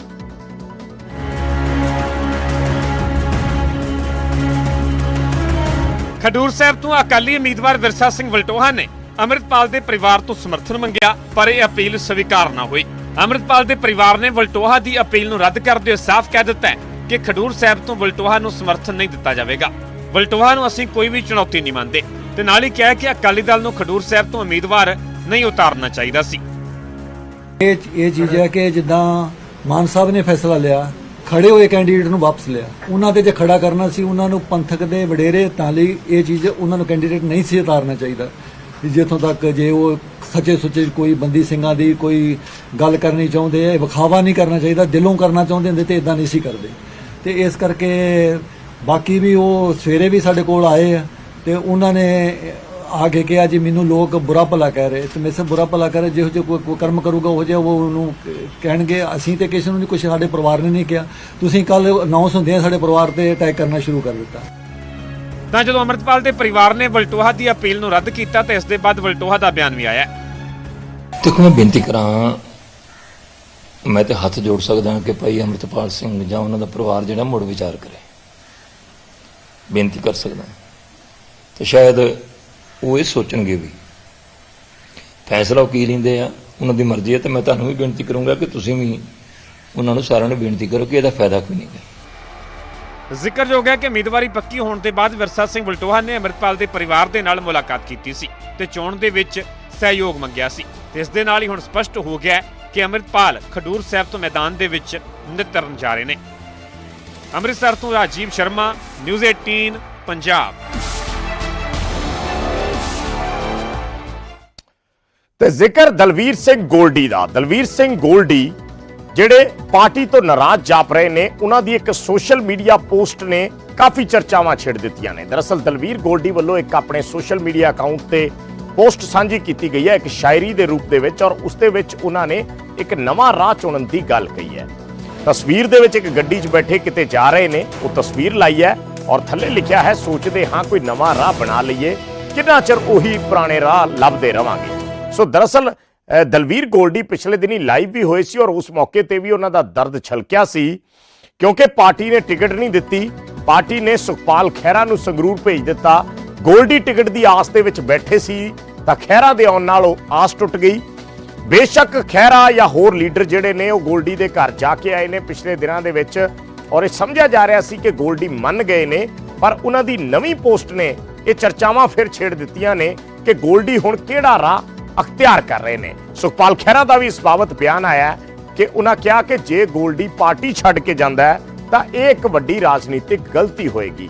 ਖਡੂਰ ਸਾਹਿਬ ਤੋਂ ਅਕਾਲੀ ਉਮੀਦਵਾਰ ਵਿਰਸਾ ਸਿੰਘ ਵਲਟੋਹਾ ਨੇ ਅੰਮ੍ਰਿਤਪਾਲ ਦੇ ਪਰਿਵਾਰ ਤੋਂ ਸਮਰਥਨ ਮੰਗਿਆ, ਪਰ ਇਹ ਅਪੀਲ ਸਵੀਕਾਰ ਨਾ ਹੋਈ। ਅੰਮ੍ਰਿਤਪਾਲ ਦੇ ਪਰਿਵਾਰ ਨੇ ਵਲਟੋਹਾ ਦੀ ਅਪੀਲ ਨੂੰ ਰੱਦ ਕਰਦੇ ਹੋਏ ਸਾਫ਼ ਕਹਿ ਦਿੱਤਾ ਹੈ ਕਿ ਖਡੂਰ ਸਾਹਿਬ ਤੋਂ ਵਲਟੋਹਾ ਨੂੰ ਸਮਰਥਨ ਨਹੀਂ ਦਿੱਤਾ ਜਾਵੇਗਾ। ਵਲਟੋਹਾ ਨੂੰ ਅਸੀਂ ਕੋਈ ਵੀ ਚੁਣੌਤੀ ਨਹੀਂ ਮੰਨਦੇ ਤੇ ਨਾਲ ਹੀ ਕਿਹਾ ਕਿ ਅਕਾਲੀ ਦਲ ਨੂੰ ਖਡੂਰ ਸਾਹਿਬ ਤੋਂ ਉਮੀਦਵਾਰ ਨਹੀਂ ਉਤਾਰਨਾ ਚਾਹੀਦਾ ਸੀ। ਇਹ ਇਹ ਚੀਜ਼ ਹੈ ਕਿ ਜਿੱਦਾਂ ਮਾਨ ਸਾਹਿਬ ਨੇ ਫੈਸਲਾ ਲਿਆ, ਖੜੇ ਹੋਏ ਕੈਂਡੀਡੇਟ ਨੂੰ ਵਾਪਸ ਲਿਆ। ਉਹਨਾਂ ਤੇ ਜੇ ਖੜਾ ਕਰਨਾ ਸੀ, ਉਹਨਾਂ ਨੂੰ ਪੰਥਕ ਦੇ ਵਡੇਰੇ ਤਾਂ ਲਈ ਇਹ ਚੀਜ਼ ਉਹਨਾਂ ਨੂੰ ਕੈਂਡੀਡੇਟ ਨਹੀਂ ਸੀ ਉਤਾਰਨਾ ਚਾਹੀਦਾ। ਜਿੱਥੋਂ ਤੱਕ ਜੇ ਉਹ ਸੱਚੇ ਸੁੱਚੇ ਕੋਈ ਬੰਦੀ ਸਿੰਘਾਂ ਦੀ ਕੋਈ ਗੱਲ ਕਰਨੀ ਚਾਹੁੰਦੇ ਆ ਵਿਖਾਵਾ ਨਹੀਂ ਕਰਨਾ ਚਾਹੀਦਾ, ਦਿਲੋਂ ਕਰਨਾ ਚਾਹੁੰਦੇ ਹੁੰਦੇ ਤੇ ਇਦਾਂ ਨਹੀਂ ਸੀ ਕਰਦੇ। ਤੇ ਇਸ ਕਰਕੇ ਬਾਕੀ ਵੀ ਉਹ ਸਵੇਰੇ ਵੀ ਸਾਡੇ ਕੋਲ ਆਏ ਆ ਤੇ ਉਹਨਾਂ ਨੇ ਆ ਕੇ ਕਿਹਾ ਜੀ ਮੈਨੂੰ ਲੋਕ ਬੁਰਾ ਭਲਾ ਕਹਿ ਰਹੇ। ਤੇ ਮੈਂ ਸੇ ਬੁਰਾ ਭਲਾ ਕਰ ਰਹੇ, ਜਿਹੋ ਜਿਹਾ ਕੋਈ ਕਰਮ ਕਰੂਗਾ, ਉਹ ਜਿਹਾ ਉਹ ਉਹਨੂੰ ਕਹਿਣਗੇ। ਅਸੀਂ ਤੇ ਕਿਸੇ ਨੂੰ ਨਹੀਂ ਕੁਝ ਸਾਡੇ ਪਰਿਵਾਰ ਨੇ ਨਹੀਂ ਕਿਹਾ। ਤੁਸੀਂ ਕੱਲ ਅਨਾਉਂਸ ਹੁੰਦੇ ਆ ਸਾਡੇ ਪਰਿਵਾਰ ਤੇ ਅਟੈਕ ਕਰਨਾ ਸ਼ੁਰੂ ਕਰ ਦਿੱਤਾ। ਤਾਂ ਜਦੋਂ ਅਮਰਿਤਪਾਲ ਦੇ ਪਰਿਵਾਰ ਨੇ ਵਲਟੋਹਾ ਦੀ ਅਪੀਲ ਨੂੰ ਰੱਦ ਕੀਤਾ ਤਾਂ ਇਸ ਦੇ ਬਾਅਦ ਵਲਟੋਹਾ ਦਾ ਬਿਆਨ ਵੀ ਆਇਆ ਦੇਖੋ, ਮੈਂ ਬੇਨਤੀ ਕਰਾਂ, ਮੈਂ ਤੇ ਹੱਥ ਜੋੜ ਸਕਦਾ ਕਿ ਭਾਈ ਅਮਰਿਤਪਾਲ ਸਿੰਘ ਜਾਂ ਉਹਨਾਂ ਦਾ ਪਰਿਵਾਰ ਜਿਹੜਾ ਮੁੜ ਵਿਚਾਰ ਕਰੇ। ਬੇਨਤੀ ਕਰ ਸਕਦਾ ਤੇ ਸ਼ਾਇਦ ਉਹ ਇਹ ਸੋਚਣਗੇ ਵੀ, ਫੈਸਲਾ ਉਹ ਕੀ ਲੈਂਦੇ ਆ, ਉਹਨਾਂ ਦੀ ਮਰਜ਼ੀ ਹੈ ਤੇ ਮੈਂ ਤੁਹਾਨੂੰ ਵੀ ਬੇਨਤੀ ਕਰੂੰਗਾ ਕਿ ਤੁਸੀਂ ਵੀ ਉਹਨਾਂ ਨੂੰ ਸਾਰਿਆਂ ਨੂੰ ਬੇਨਤੀ ਕਰੋ ਕਿ ਇਹਦਾ ਫਾਇਦਾ ਕੋਈ ਨਹੀਂ। ਗਾ ਜ਼ਿਕਰਯੋਗ ਹੈ ਕਿ ਉਮੀਦਵਾਰੀ ਪੱਕੀ ਹੋਣ ਦੇ ਬਾਅਦ ਵਿਰਸਾ ਸਿੰਘ ਵਲਟੋਹਾ ਨੇ ਅਮਰਿਤਪਾਲ ਦੇ ਪਰਿਵਾਰ ਦੇ ਨਾਲ ਮੁਲਾਕਾਤ ਕੀਤੀ ਸੀ ਤੇ ਚੋਣ ਦੇ ਵਿੱਚ ਸਹਿਯੋਗ ਮੰਗਿਆ ਸੀ। ਤੇ ਇਸ ਦੇ ਨਾਲ ਹੀ ਹੁਣ ਸਪਸ਼ਟ ਹੋ ਗਿਆ ਕਿ ਅਮਰਿਤਪਾਲ ਖਡੂਰ ਸਾਹਿਬ ਤੋਂ ਮੈਦਾਨ ਦੇ ਵਿੱਚ ਨਿਤਰਨ ਜਾ ਰਹੇ ਨੇ। ਅੰਮ੍ਰਿਤਸਰ ਤੋਂ ਰਾਜੀਵ ਸ਼ਰਮਾ, ਨਿਊਜ਼ 18 ਪੰਜਾਬ। ਤੇ ਜ਼ਿਕਰ ਦਲਵੀਰ ਸਿੰਘ ਗੋਲਡੀ ਦਾ। ਦਲਵੀਰ ਸਿੰਘ ਗੋਲਡੀ ਜਿਹੜੇ ਪਾਰਟੀ ਤੋਂ ਨਾਰਾਜ਼ ਜਾਪ ਰਹੇ ਨੇ, ਉਹਨਾਂ ਦੀ ਇੱਕ ਸੋਸ਼ਲ ਮੀਡੀਆ ਪੋਸਟ ਨੇ ਕਾਫੀ ਚਰਚਾਵਾਂ ਛੇੜ ਦਿੱਤੀਆਂ ਨੇ। ਦਰਅਸਲ ਦਲਵੀਰ ਗੋਲਡੀ ਵੱਲੋਂ ਇੱਕ ਆਪਣੇ ਸੋਸ਼ਲ ਮੀਡੀਆ ਅਕਾਊਂਟ ਤੇ ਪੋਸਟ ਸਾਂਝੀ ਕੀਤੀ ਗਈ ਹੈ, ਇੱਕ ਸ਼ਾਇਰੀ ਦੇ ਰੂਪ ਦੇ ਵਿੱਚ, ਔਰ ਉਸ ਦੇ ਵਿੱਚ ਉਹਨਾਂ ਨੇ ਇੱਕ ਨਵਾਂ ਰਾਹ ਚੁਣਨ ਦੀ ਗੱਲ ਕਹੀ ਹੈ। ਤਸਵੀਰ ਦੇ ਵਿੱਚ ਇੱਕ ਗੱਡੀ 'ਚ ਬੈਠੇ ਕਿਤੇ ਜਾ ਰਹੇ ਨੇ, ਉਹ ਤਸਵੀਰ ਲਾਈ ਹੈ, ਔਰ ਥੱਲੇ ਲਿਖਿਆ ਹੈ, ਸੋਚਦੇ ਹਾਂ ਕੋਈ ਨਵਾਂ ਰਾਹ ਬਣਾ ਲਈਏ, ਕਿੰਨਾ ਚਿਰ ਉਹੀ ਪੁਰਾਣੇ ਰਾਹ ਲੱਭਦੇ ਰਵਾਂਗੇ। ਸੋ ਦਰਅਸਲ ਦਲਵੀਰ ਗੋਲਡੀ ਪਿਛਲੇ ਦਿਨੀ ਲਾਈਵ ਵੀ ਹੋਏ ਸੀ ਔਰ ਉਸ ਮੌਕੇ ਤੇ ਵੀ ਉਹਨਾਂ ਦਾ ਦਰਦ ਛਲਕਿਆ ਸੀ, ਕਿਉਂਕਿ ਪਾਰਟੀ ਨੇ ਟਿਕਟ ਨਹੀਂ ਦਿੱਤੀ। ਪਾਰਟੀ ਨੇ ਸੁਖਪਾਲ ਖਹਿਰਾ ਨੂੰ ਸੰਗਰੂਰ ਭੇਜ ਦਿੱਤਾ। ਗੋਲਡੀ ਟਿਕਟ ਦੀ ਆਸ ਦੇ ਵਿੱਚ ਬੈਠੇ ਸੀ, ਤਾਂ ਖਹਿਰਾ ਦੇ ਆਉਣ ਨਾਲ ਉਹ ਆਸ ਟੁੱਟ ਗਈ। ਬੇਸ਼ੱਕ ਖਹਿਰਾ ਜਾਂ ਹੋਰ ਲੀਡਰ ਜਿਹੜੇ ਨੇ, ਉਹ ਗੋਲਡੀ ਦੇ ਘਰ ਜਾ ਕੇ ਆਏ ਨੇ ਪਿਛਲੇ ਦਿਨਾਂ ਦੇ ਵਿੱਚ ਔਰ ਇਹ ਸਮਝਿਆ ਜਾ ਰਿਹਾ ਸੀ ਕਿ ਗੋਲਡੀ ਮੰਨ ਗਏ ਨੇ, ਪਰ ਉਹਨਾਂ ਦੀ ਨਵੀਂ ਪੋਸਟ ਨੇ ਇਹ ਚਰਚਾਵਾਂ ਫਿਰ ਛੇੜ ਦਿੱਤੀਆਂ ਨੇ ਕਿ ਗੋਲਡੀ ਹੁਣ ਕਿਹੜਾ ਰਾਹ ਅਖਤਿਆਰ ਕਰ ਰਹੇ ਨੇ। ਸੁਖਪਾਲ ਖਹਿਰਾ ਦਾ ਵੀ ਇਸ ਬਾਬਤ ਬਿਆਨ ਆਇਆ ਕਿ ਉਹਨਾਂ ਕਿਹਾ ਕਿ ਜੇ ਗੋਲਡੀ ਪਾਰਟੀ ਛੱਡ ਕੇ ਜਾਂਦਾ ਹੈ, ਤਾਂ ਇਹ ਇੱਕ ਵੱਡੀ ਰਾਜਨੀਤਿਕ ਗਲਤੀ ਹੋਏਗੀ।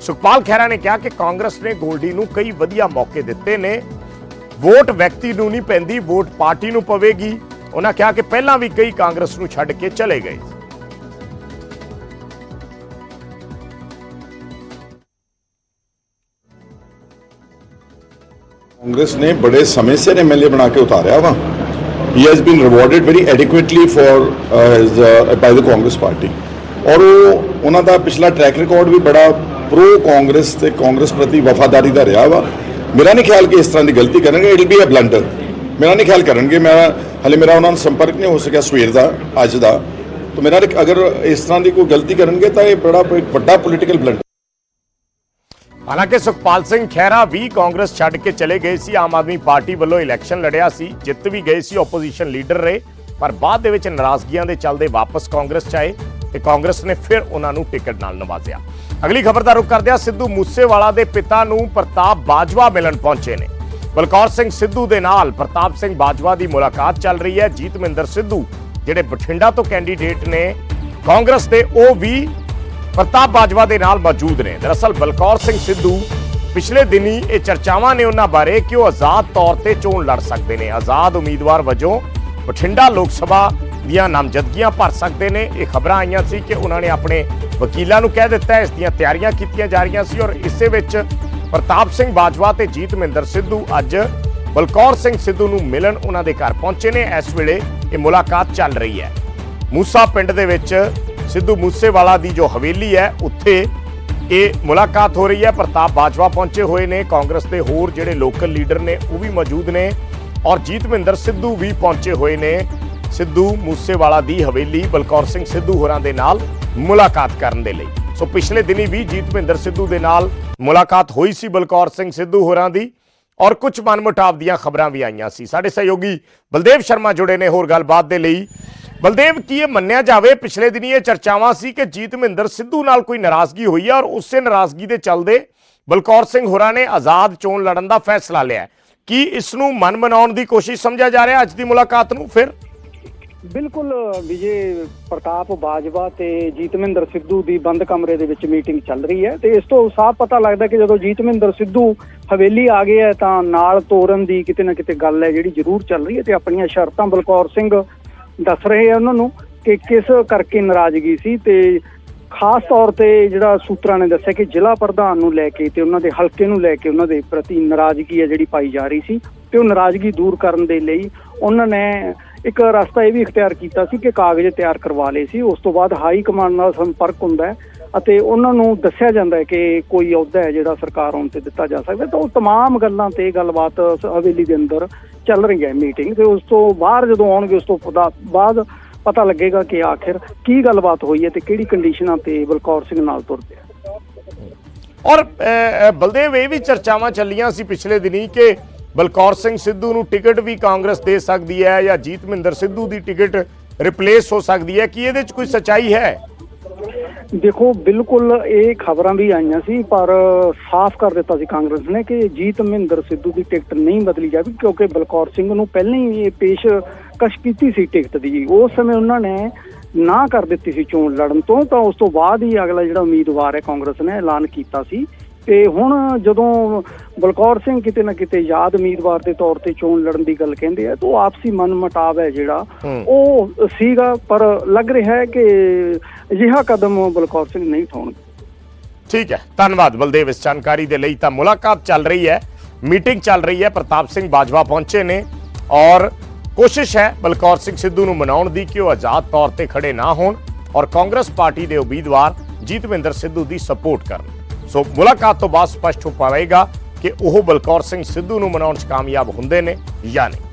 ਸੁਖਪਾਲ ਖਹਿਰਾ ਨੇ ਕਿਹਾ ਕਿ ਕਾਂਗਰਸ ਨੇ ਗੋਲਡੀ ਨੂੰ ਕਈ ਵਧੀਆ ਮੌਕੇ ਦਿੱਤੇ ਨੇ। ਵੋਟ ਵਿਅਕਤੀ ਨੂੰ ਨਹੀਂ ਪੈਂਦੀ, ਵੋਟ ਪਾਰਟੀ ਨੂੰ ਪਵੇਗੀ। ਉਹਨਾਂ ਕਿਹਾ ਕਿ ਪਹਿਲਾਂ ਵੀ ਕਈ ਕਾਂਗਰਸ ਨੂੰ ਛੱਡ ਕੇ ਚਲੇ ਗਏ। ਕਾਂਗਰਸ ਨੇ ਬੜੇ ਸਮੇਂ ਸਿਰ ਐਮਐਲਏ ਬਣਾ ਕੇ ਉਤਾਰਿਆ ਵਾ। ਹੀ has been rewarded very adequately for his by the Congress party ਔਰ ਉਹ, ਉਹਨਾਂ ਦਾ ਪਿਛਲਾ ਟਰੈਕ ਰਿਕਾਰਡ ਵੀ ਬੜਾ ਪ੍ਰੋ ਕਾਂਗਰਸ ਤੇ ਕਾਂਗਰਸ ਪ੍ਰਤੀ ਵਫਾਦਾਰੀ ਦਾ ਰਿਹਾ ਵਾ। ਮੇਰਾ ਨਹੀਂ ਖਿਆਲ ਕਿ ਇਸ ਤਰ੍ਹਾਂ ਦੀ ਗਲਤੀ ਕਰਨਗੇ ਇਟ ਬੀ ਅ ਬਲੰਡਰ ਮੇਰਾ ਨਹੀਂ ਖਿਆਲ ਕਰਨਗੇ, ਮੈਂ, ਹਲੇ ਮੇਰਾ ਉਹਨਾਂ ਨਾਲ ਸੰਪਰਕ ਨਹੀਂ ਹੋ ਸਕਿਆ ਸਵੇਰ ਦਾ, ਅੱਜ ਦਾ। ਤਾਂ ਮੇਰਾ ਅਗਰ ਇਸ ਤਰ੍ਹਾਂ ਦੀ ਕੋਈ ਗਲਤੀ ਕਰਨਗੇ, ਤਾਂ ਇਹ ਬੜਾ ਵੱਡਾ ਪੋਲੀਟੀਕਲ ਬਲੰਡਰ ਹਾਲਾਂਕਿ ਸੁਖਪਾਲ ਸਿੰਘ ਖਹਿਰਾ ਵੀ ਕਾਂਗਰਸ ਛੱਡ ਕੇ ਚਲੇ ਗਏ ਸੀ, ਆਮ ਆਦਮੀ ਪਾਰਟੀ ਵੱਲੋਂ ਇਲੈਕਸ਼ਨ ਲੜਿਆ ਸੀ, ਜਿੱਤ ਵੀ ਗਏ ਸੀ ਆਪੋਜੀਸ਼ਨ ਲੀਡਰ ਰਹੇ, ਪਰ ਬਾਅਦ ਦੇ ਵਿੱਚ ਨਾਰਾਜ਼ਗੀਆਂ ਦੇ ਚੱਲਦੇ ਵਾਪਸ ਕਾਂਗਰਸ ਚ ਆਏ ਤੇ ਕਾਂਗਰਸ ਨੇ ਫਿਰ ਉਹਨਾਂ ਨੂੰ ਟਿਕਟ ਨਾਲ ਨਵਾਜ਼ਿਆ। ਅਗਲੀ ਖਬਰ ਦਾ ਰੁਖ ਕਰਦੇ ਹਾਂ ਸਿੱਧੂ ਮੂਸੇਵਾਲਾ ਦੇ ਪਿਤਾ ਨੂੰ ਪ੍ਰਤਾਪ ਬਾਜਵਾ ਮਿਲਣ ਪਹੁੰਚੇ ਨੇ। ਬਲਕੌਰ ਸਿੰਘ ਸਿੱਧੂ ਦੇ ਨਾਲ ਪ੍ਰਤਾਪ ਸਿੰਘ ਬਾਜਵਾ ਦੀ ਮੁਲਾਕਾਤ ਚੱਲ ਰਹੀ ਹੈ। ਜੀਤਮਿੰਦਰ ਸਿੱਧੂ, ਜਿਹੜੇ ਬਠਿੰਡਾ ਤੋਂ ਕੈਂਡੀਡੇਟ ਨੇ, ਕਾਂਗਰਸ ਦੇ, ਉਹ ਵੀ ਪ੍ਰਤਾਪ ਬਾਜਵਾ ਦੇ ਨਾਲ ਮੌਜੂਦ ਨੇ। ਦਰਅਸਲ ਬਲਕੌਰ ਸਿੰਘ ਸਿੱਧੂ ਪਿਛਲੇ ਦਿਨੀ ਇਹ ਚਰਚਾਵਾਂ ਨੇ ਉਹਨਾਂ ਬਾਰੇ ਕਿ ਉਹ ਆਜ਼ਾਦ ਤੌਰ ਤੇ ਚੋਣ ਲੜ ਸਕਦੇ ਨੇ। ਆਜ਼ਾਦ ਉਮੀਦਵਾਰ ਵਜੋਂ ਬਠਿੰਡਾ ਲੋਕ ਸਭਾ ਦੀਆਂ ਨਾਮਜ਼ਦਗੀਆਂ ਭਰ ਸਕਦੇ ਨੇ। ਇਹ ਖਬਰਾਂ ਆਈਆਂ ਸੀ ਕਿ ਉਹਨਾਂ ਨੇ ਆਪਣੇ ਵਕੀਲਾਂ ਨੂੰ ਕਹਿ ਦਿੱਤਾ ਇਸ ਦੀਆਂ ਤਿਆਰੀਆਂ ਕੀਤੀਆਂ ਜਾ ਰਹੀਆਂ ਸੀ ਔਰ ਇਸੇ ਵਿੱਚ ਪ੍ਰਤਾਪ ਸਿੰਘ ਬਾਜਵਾ ਤੇ ਜੀਤਮਿੰਦਰ ਸਿੱਧੂ ਅੱਜ ਬਲਕੌਰ ਸਿੰਘ ਸਿੱਧੂ ਨੂੰ ਮਿਲਣ ਉਹਨਾਂ ਦੇ ਘਰ ਪਹੁੰਚੇ ਨੇ। ਇਸ ਵੇਲੇ ਇਹ ਮੁਲਾਕਾਤ ਚੱਲ ਰਹੀ ਹੈ। ਮੂਸਾ ਪਿੰਡ ਦੇ ਵਿੱਚ ਸਿੱਧੂ ਮੂਸੇਵਾਲਾ ਦੀ ਜੋ ਹਵੇਲੀ ਹੈ, ਉੱਥੇ ਇਹ ਮੁਲਾਕਾਤ ਹੋ ਰਹੀ ਹੈ। ਪ੍ਰਤਾਪ ਬਾਜਵਾ ਪਹੁੰਚੇ ਹੋਏ ਨੇ। ਕਾਂਗਰਸ ਦੇ ਹੋਰ ਜਿਹੜੇ ਲੋਕਲ ਲੀਡਰ ਨੇ, ਉਹ ਵੀ ਮੌਜੂਦ ਨੇ ਔਰ ਜੀਤਵਿੰਦਰ ਸਿੱਧੂ ਵੀ ਪਹੁੰਚੇ ਹੋਏ ਨੇ। ਸਿੱਧੂ ਮੂਸੇਵਾਲਾ ਦੀ ਹਵੇਲੀ, ਬਲਕੌਰ ਸਿੰਘ ਸਿੱਧੂ ਹੋਰਾਂ ਦੇ ਨਾਲ ਮੁਲਾਕਾਤ ਕਰਨ ਦੇ ਲਈ। ਸੋ ਪਿਛਲੇ ਦਿਨੀ ਵੀ ਜੀਤਮਿੰਦਰ ਸਿੱਧੂ ਦੇ ਨਾਲ ਮੁਲਾਕਾਤ ਹੋਈ ਸੀ ਬਲਕੌਰ ਸਿੰਘ ਸਿੱਧੂ ਹੋਰਾਂ ਦੀ ਔਰ ਕੁਝ ਮਨਮੁਟਾਵ ਦੀਆਂ ਖਬਰਾਂ ਵੀ ਆਈਆਂ ਸੀ। ਸਾਡੇ ਸਹਿਯੋਗੀ ਬਲਦੇਵ ਸ਼ਰਮਾ ਜੁੜੇ ਨੇ। ਹੋਰ ਗੱਲਬਾਤ ਦੇ ਲਈ ਬਲਦੇਵ, ਕੀ ਇਹ ਮੰਨਿਆ ਜਾਵੇ ਪਿਛਲੇ ਦਿਨੀ ਇਹ ਚਰਚਾਵਾਂ ਸੀ ਕਿ ਜੀਤ ਮਹਿੰਦਰ ਸਿੱਧੂ ਨਾਲ ਕੋਈ ਨਾਰਾਜ਼ਗੀ ਹੋਈ ਹੈ ਔਰ ਉਸੇ ਨਾਰਾਜ਼ਗੀ ਦੇ ਚੱਲਦੇ ਬਲਕੌਰ ਸਿੰਘ ਹੋਰਾਂ ਨੇ ਆਜ਼ਾਦ ਚੋਣ ਲੜਨ ਦਾ ਫੈਸਲਾ ਲਿਆ ਕੀ ਇਸ ਨੂੰ ਮਨ ਮਨਾਉਣ ਦੀ ਕੋਸ਼ਿਸ਼ ਸਮਝਿਆ ਜਾ ਰਿਹਾ? ਅੱਜ ਦੀ ਮੁਲਾਕਾਤ ਨੂੰ ਫਿਰ? ਬਿਲਕੁਲ, ਵਿਜੇ ਪ੍ਰਤਾਪ ਬਾਜਵਾ ਤੇ ਜੀਤਮਿੰਦਰ ਸਿੱਧੂ ਦੀ ਬੰਦ ਕਮਰੇ ਦੇ ਵਿੱਚ ਮੀਟਿੰਗ ਚੱਲ ਰਹੀ ਹੈ ਤੇ ਇਸ ਤੋਂ ਸਾਫ਼ ਪਤਾ ਲੱਗਦਾ ਕਿ ਜਦੋਂ ਜੀਤਮਿੰਦਰ ਸਿੱਧੂ ਹਵੇਲੀ ਆ ਗਏ ਹੈ ਤਾਂ ਨਾਲ ਤੋਰਨ ਦੀ ਕਿਤੇ ਨਾ ਕਿਤੇ ਗੱਲ ਹੈ ਜਿਹੜੀ ਜ਼ਰੂਰ ਚੱਲ ਰਹੀ ਹੈ ਤੇ ਆਪਣੀਆਂ ਸ਼ਰਤਾਂ ਬਲਕੌਰ ਸਿੰਘ ਦੱਸ ਰਹੇ ਆ ਉਹਨਾਂ ਨੂੰ ਕਿ ਕਿਸ ਕਰਕੇ ਨਾਰਾਜ਼ਗੀ ਸੀ ਤੇ ਖਾਸ ਤੌਰ ਤੇ ਜਿਹੜਾ ਸੂਤਰਾਂ ਨੇ ਦੱਸਿਆ ਕਿ ਜ਼ਿਲ੍ਹਾ ਪ੍ਰਧਾਨ ਨੂੰ ਲੈ ਕੇ ਤੇ ਉਹਨਾਂ ਦੇ ਹਲਕੇ ਨੂੰ ਲੈ ਕੇ ਉਹਨਾਂ ਦੇ ਪ੍ਰਤੀ ਨਾਰਾਜ਼ਗੀ ਹੈ ਜਿਹੜੀ ਪਾਈ ਜਾ ਰਹੀ ਸੀ ਤੇ ਉਹ ਨਾਰਾਜ਼ਗੀ ਦੂਰ ਕਰਨ ਦੇ ਲਈ ਉਹਨਾਂ ਨੇ ਇੱਕ ਰਸਤਾ ਇਹ ਵੀ ਇਖਤਿਆਰ ਕੀਤਾ ਸੀ ਕਿ ਕਾਗਜ਼ ਤਿਆਰ ਕਰਵਾ ਲਏ ਸੀ। ਉਸ ਤੋਂ ਬਾਅਦ ਹਾਈ ਕਮਾਂਡ ਨਾਲ ਸੰਪਰਕ ਹੁੰਦਾ ਹੈ। ਅਤੇ ਉਹਨਾਂ ਨੂੰ ਦੱਸਿਆ ਜਾਂਦਾ ਹੈ ਕਿ ਕੋਈ ਅਹੁਦਾ ਹੈ ਜਿਹੜਾ ਸਰਕਾਰ ਆਉਣ ਤੇ ਦਿੱਤਾ ਜਾ ਸਕਦਾ ਤਾਂ ਉਹ तमाम ਗੱਲਾਂ ਤੇ ਗੱਲਬਾਤ ਸ- ਹਵੇਲੀ ਦੇ ਅੰਦਰ ਚੱਲ ਰਹੀ ਹੈ ਮੀਟਿੰਗ ਤੇ ਉਸ ਤੋਂ ਬਾਹਰ ਜਦੋਂ ਆਉਣਗੇ ਉਸ ਤੋਂ ਪਤਾ- ਬਾਅਦ ਪਤਾ ਲੱਗੇਗਾ ਕਿ ਆਖਿਰ ਕੀ ਗੱਲਬਾਤ ਹੋਈ ਹੈ ਤੇ ਕਿਹੜੀ ਕੰਡੀਸ਼ਨਾਂ ਤੇ ਬਲਕੌਰ ਸਿੰਘ ਨਾਲ ਤੁਰਦੇ ਆ ਔਰ ਅ, ਅ, ਬਲਦੇਵ ਇਹ ਵੀ ਚਰਚਾਵਾਂ ਚੱਲੀਆਂ ਸੀ ਪਿਛਲੇ ਦਿਨੀ ਕਿ ਬਲਕੌਰ ਸਿੰਘ ਸਿੱਧੂ ਨੂੰ ਟਿਕਟ ਵੀ ਕਾਂਗਰਸ ਦੇ ਸਕਦੀ ਹੈ ਜਾਂ ਜੀਤ ਮਹਿੰਦਰ ਸਿੱਧੂ ਦੀ ਟਿਕਟ ਰਿਪਲੇਸ ਹੋ ਸਕਦੀ ਹੈ ਕੀ ਇਹਦੇ 'ਚ ਕੋਈ ਸਚਾਈ ਹੈ ਦੇਖੋ, ਬਿਲਕੁਲ ਇਹ ਖਬਰਾਂ ਵੀ ਆਈਆਂ ਸੀ, ਪਰ ਸਾਫ਼ ਕਰ ਦਿੱਤਾ ਸੀ ਕਾਂਗਰਸ ਨੇ ਕਿ ਜੀਤ ਮਹਿੰਦਰ ਸਿੱਧੂ ਦੀ ਟਿਕਟ ਨਹੀਂ ਬਦਲੀ ਜਾਵੇ ਕਿਉਂਕਿ ਬਲਕੌਰ ਸਿੰਘ ਨੂੰ ਪਹਿਲਾਂ ਹੀ ਇਹ ਪੇਸ਼ਕਸ਼ ਕੀਤੀ ਸੀ ਟਿਕਟ ਦੀ। ਉਸ ਸਮੇਂ ਉਹਨਾਂ ਨੇ ਨਾ ਕਰ ਦਿੱਤੀ ਸੀ ਚੋਣ ਲੜਨ ਤੋਂ, ਤਾਂ ਉਸ ਤੋਂ ਬਾਅਦ ਹੀ ਅਗਲਾ ਜਿਹੜਾ ਉਮੀਦਵਾਰ ਹੈ ਕਾਂਗਰਸ ਨੇ ਐਲਾਨ ਕੀਤਾ ਸੀ। ਤੇ ਹੁਣ ਜਦੋਂ ਬਲਕੌਰ ਸਿੰਘ ਕਿਤੇ ਨਾ ਕਿਤੇ ਯਾਦ ਉਮੀਦਵਾਰ ਦੇ ਤੌਰ ਤੇ ਚੋਣ ਲੜਨ ਦੀ ਗੱਲ ਕਹਿੰਦੇ ਆ ਤਾਂ ਉਹ ਆਪਸੀ ਮਨਮਟਾਵ ਹੈ ਜਿਹੜਾ। ਉਹ ਸੀਗਾ ਪਰ ਲੱਗ ਰਿਹਾ ਹੈ ਕਿ ਅਜਿਹਾ ਕਦਮ ਬਲਕੌਰ ਸਿੰਘ ਨਹੀਂ ਉਠਾਉਣਗੇ। ਠੀਕ ਹੈ ਧੰਨਵਾਦ ਬਲਦੇਵ ਇਸ ਜਾਣਕਾਰੀ ਦੇ ਲਈ। ਤਾਂ ਮੁਲਾਕਾਤ ਚੱਲ ਰਹੀ ਹੈ ਮੀਟਿੰਗ ਚੱਲ ਰਹੀ ਹੈ ਪ੍ਰਤਾਪ ਸਿੰਘ ਬਾਜਵਾ ਪਹੁੰਚੇ ਨੇ। ਔਰ ਕੋਸ਼ਿਸ਼ ਹੈ ਬਲਕੌਰ ਸਿੰਘ ਸਿੱਧੂ ਨੂੰ ਮਨਾਉਣ ਦੀ ਕਿ ਉਹ ਆਜ਼ਾਦ ਤੌਰ ਤੇ ਖੜੇ ਨਾ ਹੋਣ ਔਰ ਕਾਂਗਰਸ ਪਾਰਟੀ ਦੇ ਉਮੀਦਵਾਰ ਜੀਤਵਿੰਦਰ ਸਿੱਧੂ ਦੀ ਸਪੋਰਟ ਕਰਨ। ਸੋ ਮੁਲਾਕਾਤ ਤੋਂ ਬਾਅਦ ਸਪਸ਼ਟ ਹੋ ਪਾਵੇਗਾ ਕਿ ਉਹ ਬਲਕੌਰ ਸਿੰਘ ਸਿੱਧੂ ਨੂੰ ਮਨਾਉਣ 'ਚ ਕਾਮਯਾਬ ਹੁੰਦੇ ਨੇ ਜਾਂ ਨਹੀਂ।